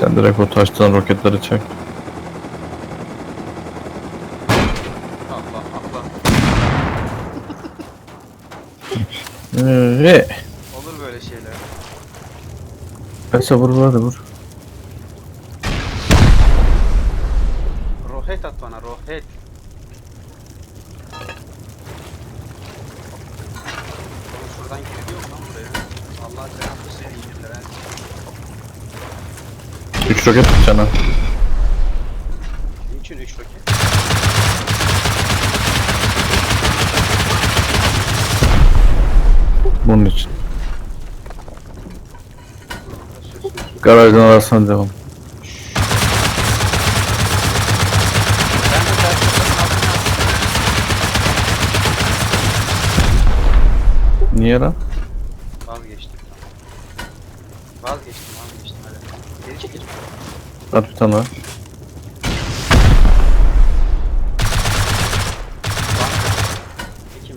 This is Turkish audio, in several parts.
Sen direkt o taştan roketleri çek. Allah Allah. Ee, Olur böyle şeyler. Neyse vur hadi vur. Rohet at bana rohet. Oğlum şuradan gidiyor lan buraya. Allah cenabı seni indirler ha. 3 roket ha. Niçin 3 roket? Bunun için. Garajın arasına devam. Niye lan? Çekil. At bir tane daha.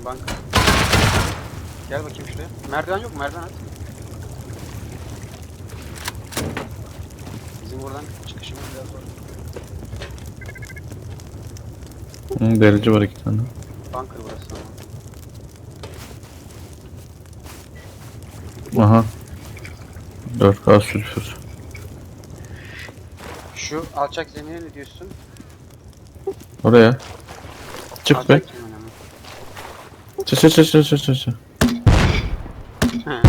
Banka. Gel bakayım şuraya. Merdiven yok mu? Merdiven at. Bizim buradan çıkışımız biraz zor. Hı, delici var iki tane. Bunker burası ama. Aha. 4K sülfür. Şu alçak zemine ne diyorsun? Oraya. Çık be. Alçak zemine mi? Çık çık çık çık çık çık. çık. He.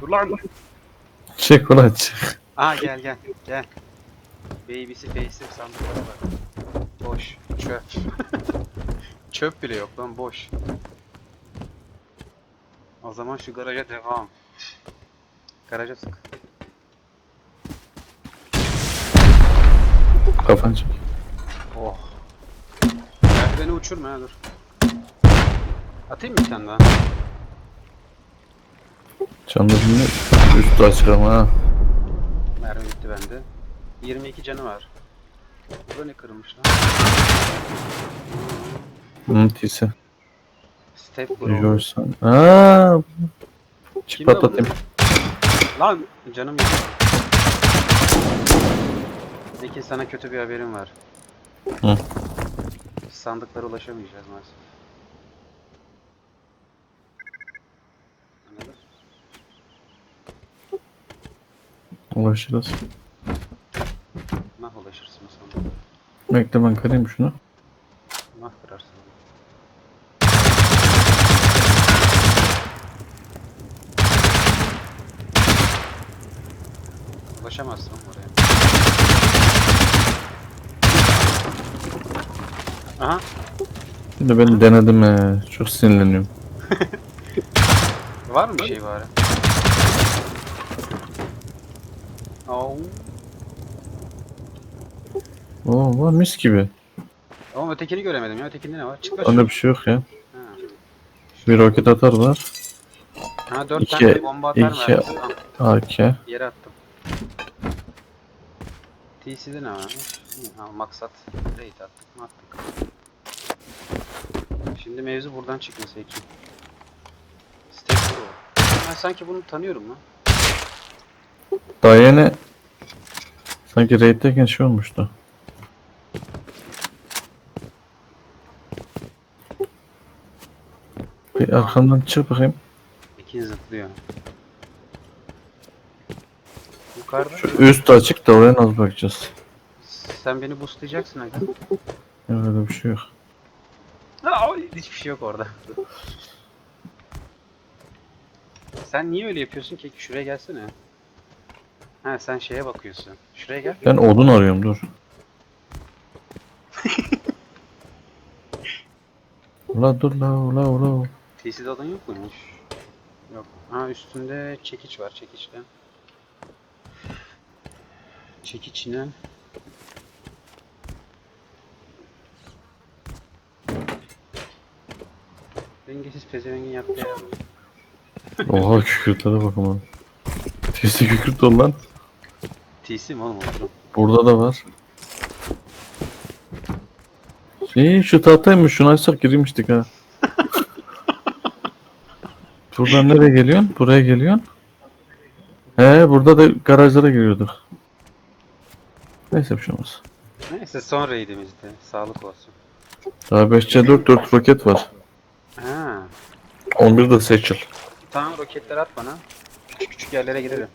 Dur lan. Çık ulan çık. Aa gel gel gel. Baby'si face'im sandıklara bak. Boş. Çöp. Çöp bile yok lan boş. O zaman şu garaja devam. Garaja sık. Kafan çık. Oh. Merdiveni uçurma ya dur. Atayım mı bir tane daha? Dinle. Üstü açık ama ha. Mermi bitti bende. 22 canı var. Burada ne kırılmış lan? Bunun tisi. Step bro. Görsen. Aaa. Çık Kimde patlatayım. Lan canım yok. Peki sana kötü bir haberim var. Hı. Sandıklara ulaşamayacağız maalesef. Anladın? Ulaşırız. Nah ulaşırsın o sandığa. Bekle ben kırayım şunu. Nah kırarsın. Ulaşamazsın oraya. Aha Şimdi ben denedim he. Çok sinirleniyorum. Var mı bir şey bari? Oo. Oo var mis gibi. Ama ötekini göremedim ya. Ötekinde ne var? Çık Onda bir şey yok ya. Ha. Bir roket atar var. Ha dört İki- tane bomba atar mı? iki- AK. Yere attım. TC'de ne varmış? Hı, Ha, maksat. Raid attık mı attık. Şimdi mevzu buradan çıkması Ekim. Step Pro. Ben sanki bunu tanıyorum lan. Daha yeni sanki raid'deyken şey olmuştu. Bir arkamdan çık bakayım. Ekin zıplıyor. Yukarıda. Şu üst açık da oraya nasıl bakacağız? Sen beni boostlayacaksın aga. Ya öyle bir şey yok. Aa, hiçbir şey yok orada. Sen niye öyle yapıyorsun ki? Şuraya gelsene. Ha sen şeye bakıyorsun. Şuraya gel. Ben odun arıyorum dur. Ula dur la ula ula. TC'de odun yok muymuş? Yok. Ha üstünde çekiç var çekiçle. Çekiç ne? Dengesiz pezevengin yaptığı yer bu. Oha kükürtlere bak aman. Testi kükürt ol lan. TC mi oğlum oturum? Burada da var. İyi şu tahtaymış şunu açsak girmiştik ha. Buradan nereye geliyorsun? Buraya geliyorsun. He burada da garajlara giriyorduk. Neyse bir şey olmaz. Neyse son raidimizde. Sağlık olsun. Daha 5C4 4 roket var. Ha. 11 de seçil. Tamam roketler at bana. Küçük küçük yerlere girelim.